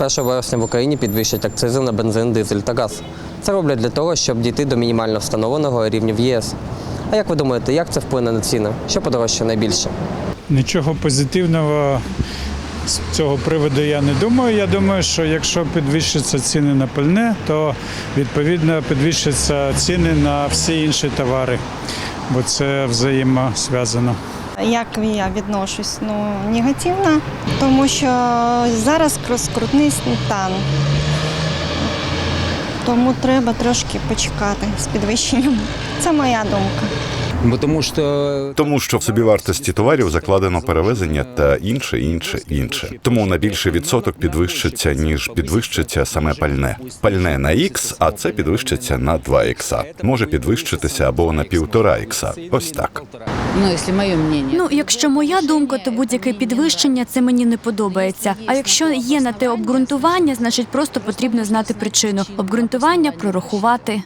1 вересня в Україні підвищать акцизи на бензин, дизель та газ. Це роблять для того, щоб дійти до мінімально встановленого рівня в ЄС. А як ви думаєте, як це вплине на ціни? Що подорожчає найбільше? Нічого позитивного з цього приводу я не думаю. Я думаю, що якщо підвищаться ціни на пальне, то відповідно підвищаться ціни на всі інші товари, бо це взаємосв'язано. Як я відношусь? Ну, негативно, тому що зараз скрутний стан. Тому треба трошки почекати з підвищенням. Це моя думка. Бо тому що Тому що в собівартості товарів закладено перевезення та інше, інше, інше. Тому на більший відсоток підвищиться, ніж підвищиться саме пальне. Пальне на X, а це підвищиться на 2 ікса. Може підвищитися або на півтора ікса. Ось так. ну, якщо моє мнення, Ну, якщо моя думка, то будь-яке підвищення це мені не подобається. А якщо є на те обґрунтування, значить просто потрібно знати причину. Обґрунтування прорахувати.